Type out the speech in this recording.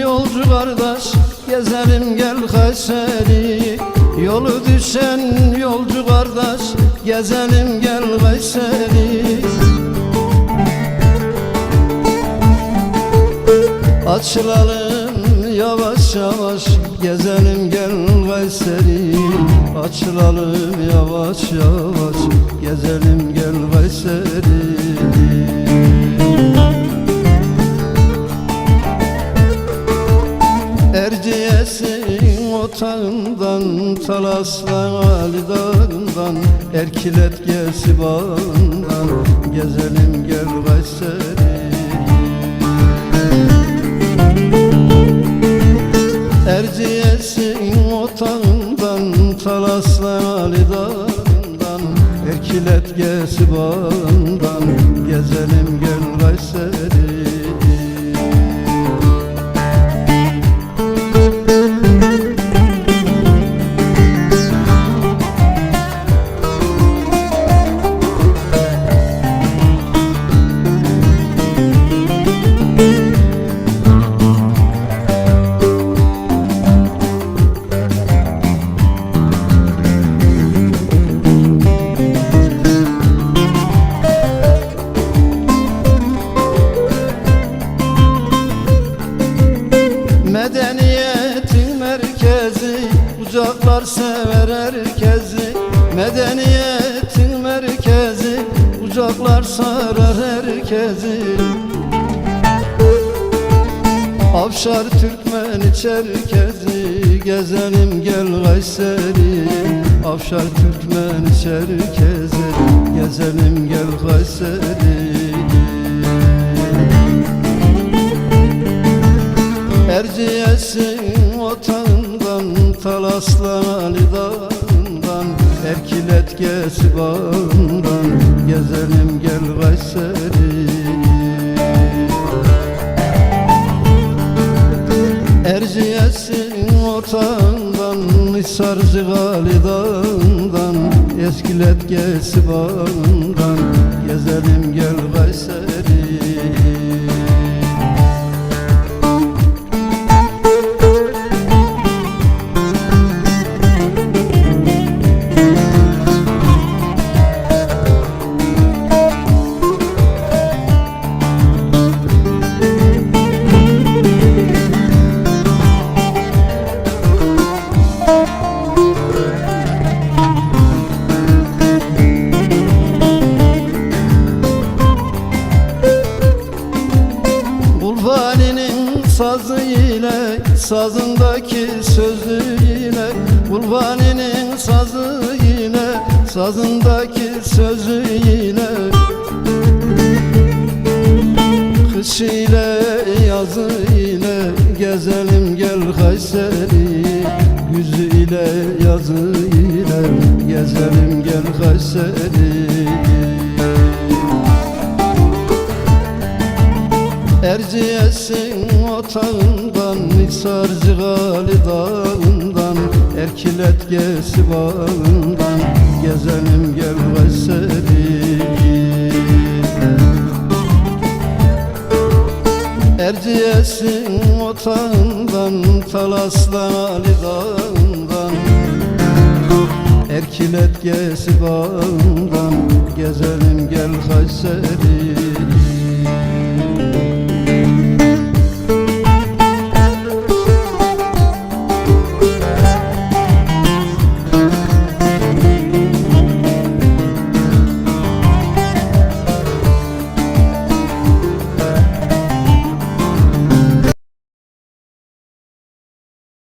yolcu kardeş Gezelim gel Kayseri. Yolu düşen yolcu kardeş Gezelim gel Kayseri. Açılalım yavaş yavaş Gezelim gel Kayseri. Açılalım yavaş yavaş Gezelim gel Kayseri otağından Talaslan Ali Dağı'ndan Erkilet gesi bağından Gezelim gel Kayseri. Erciyes'in otağından Talaslan Ali Dağı'ndan Erkilet gesi bağından Gezelim gel Kayseri Kucaklar sever herkesi Medeniyetin merkezi. Kucaklar sarar herkesi. Avşar Türkmen Çerkezi Gezelim gel Kayseri. Avşar Türkmen Çerkezi Gezelim gel Kayseri. Erciyes'in otağından Talaslan Ali Dağı'ndan Erkilet gesi Gezelim gel Kayseri. Erciyes'in otağından Hisarcı Ali Dağı'ndan Eskilet gesi bağından Gezelim gel Kayseri sazı ile Sazındaki sözü ile Bulvani'nin sazı ile Sazındaki sözü ile Kış ile yazı ile Gezelim gel Kayseri. Güzü ile yazı ile Gezelim gel Kayseri. Erciyes'in otağından Niksarcı Ali Dağı'ndan Erkilet gesi bağından Gezelim gel Kayseri Erciyes'in otağından Talaslan Ali Dağı'ndan Erkilet gesi bağından Gezelim gel Kayseri